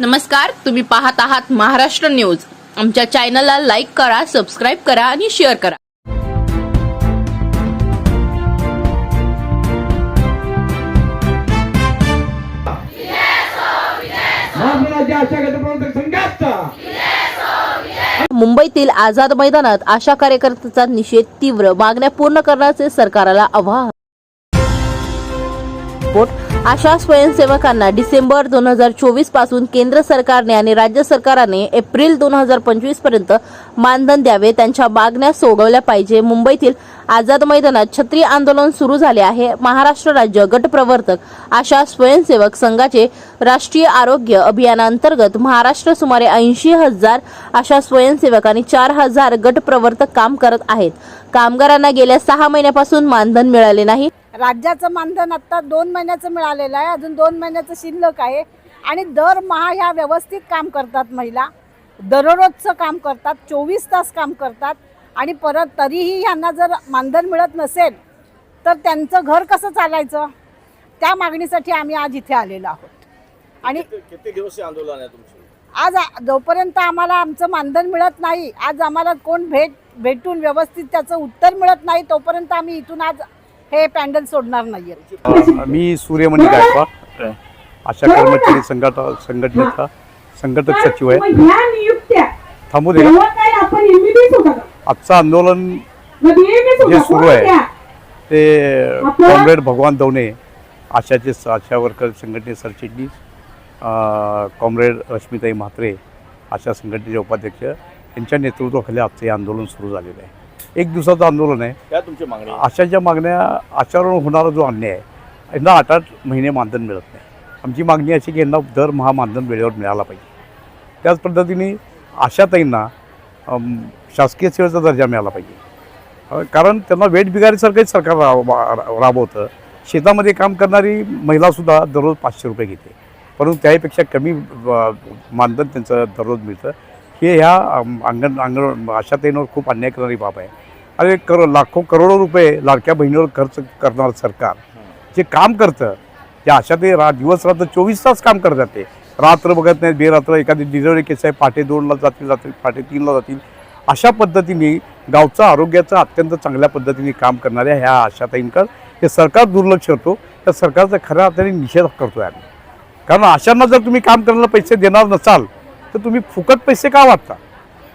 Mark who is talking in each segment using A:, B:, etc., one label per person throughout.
A: नमस्कार तुम्ही पाहत आहात महाराष्ट्र न्यूज. आमच्या चॅनलला लाईक करा सबस्क्राईब करा आणि शेअर करा. मुंबईतील आझाद मैदानात आशा कार्यकर्त्याचा निषेध तीव्र. मागण्या पूर्ण करण्याचे सरकारला आवाहन. रिपोर्ट. आशा स्वयंसेवकांना डिसेंबर दोन हजार चोवीसपासून केंद्र सरकारने आणि राज्य सरकारने एप्रिल दोन हजार पंचवीसपर्यंत मानधन द्यावे त्यांच्या मागण्या सोडवल्या पाहिजे. मुंबईतील आझाद मैदानात छत्री आंदोलन सुरू झाले आहे. महाराष्ट्र राज्य गटप्रवर्तक अशा आशा स्वयंसेवक संघाचे राष्ट्रीय आरोग्य अभियानांतर्गत महाराष्ट्र सुमारे ऐंशी हजार आशा स्वयंसेवक आणि चार हजार गटप्रवर्तक काम करत आहेत. कामगारांना गेल्या सहा महिन्यापासून मानधन मिळाले नाही.
B: राज्याचं मानधन आत्ता दोन महिन्याचं मिळालेलं आहे. अजून दोन महिन्याचं शिल्लक आहे. आणि दरमहा ह्या व्यवस्थित काम करतात महिला. दररोजचं काम करतात. चोवीस तास काम करतात. आणि परत तरीही ह्यांना जर मानधन मिळत नसेल तर त्यांचं घर कसं चालायचं? त्या मागणीसाठी आम्ही आज इथे आलेलो आहोत. आणि
C: किती दिवस आंदोलन आहे तुमचं?
B: आज जोपर्यंत आम्हाला आमचं मानधन मिळत नाही आज आम्हाला कोण भेट भेटून व्यवस्थित त्याचं उत्तर मिळत नाही तोपर्यंत आम्ही इथून आज हे पॅन्डल सोडणार नाहीये.
D: मी सूर्यमणी गायकवाड. अशा कर्मचारी संघट संघटनेचा संघटक सचिव आहे. थांबू दे आजचं आंदोलन जे सुरू आहे? ते कॉम्रेड भगवान दवणे आशाचे आशा वर्कर संघटने सरचिटणीस कॉम्रेड रश्मिताई म्हात्रे आशा संघटनेचे उपाध्यक्ष यांच्या नेतृत्वाखाली आजचं हे आंदोलन सुरू झालेलं आहे. एक दिवसाचं आंदोलन आहे.
C: काय तुमची मागणी? आहे?
D: आशाच्या मागण्या आशावरून होणारा जो अन्याय आहे यांना आठ आठ महिने मानधन मिळत नाही. आमची मागणी अशी की यांना दरमहा मानधन वेळेवर मिळाला पाहिजे. त्याच पद्धतीने आशाताईंना अम, शासकीय सेवेचा दर्जा मिळाला पाहिजे. अ, कारण त्यांना वेट बिगारीसारखंच सरकार राब रा- राबवतं. शेतामध्ये काम करणारी महिलासुद्धा दररोज पाचशे रुपये घेते. परंतु त्याहीपेक्षा कमी अ, मानधन त्यांचं दररोज मिळतं. हे ह्या अंगण अंगण आशाताईंवर खूप अन्याय करणारी बाब आहे. अरे करो लाखो करोडो रुपये लाडक्या बहिणीवर खर्च करणारं सरकार. जे काम करतं ते आशाताई ते रा दिवस रात्र चोवीस तास काम करत जाते. रात्र बघत नाहीत बेरात्र एखादी डिलिव्हरी केस आहे पहाटे दोनला जातील जातील पहाटे तीनला जातील. अशा पद्धतीने गावचं आरोग्याचं अत्यंत चांगल्या पद्धतीने काम करणाऱ्या ह्या आशाताईंकर हे सरकार दुर्लक्ष करतो. त्या सरकारचा खऱ्या अर्थाने निषेध करतो आहे आम्ही. कारण अशांना जर तुम्ही काम करायला पैसे देणार नसाल तर तुम्ही फुकट पैसे का वाटता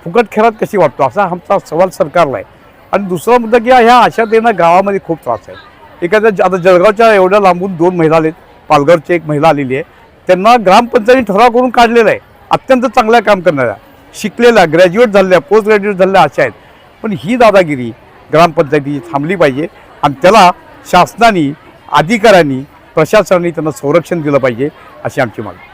D: फुकट खेळात कशी वाटतो असा आमचा सवाल सरकारला आहे. आणि दुसरा मुद्दा की ह्या आशा देणं गावामध्ये खूप त्रास आहे. एखाद्या ज- आता जळगावच्या एवढ्या लांबून दोन महिला आलेत. पालघरची एक महिला आलेली आहे. त्यांना ग्रामपंचायतीने ठराव करून काढलेला आहे. अत्यंत चांगल्या काम करणाऱ्या शिकलेल्या ग्रॅज्युएट झालेल्या पोस्ट ग्रॅज्युएट झालेल्या अशा आहेत. पण ही दादागिरी ग्रामपंचायतीची थांबली पाहिजे आणि त्याला शासनाने अधिकाऱ्यांनी प्रशासनाने त्यांना संरक्षण दिलं पाहिजे अशी आमची मागणी.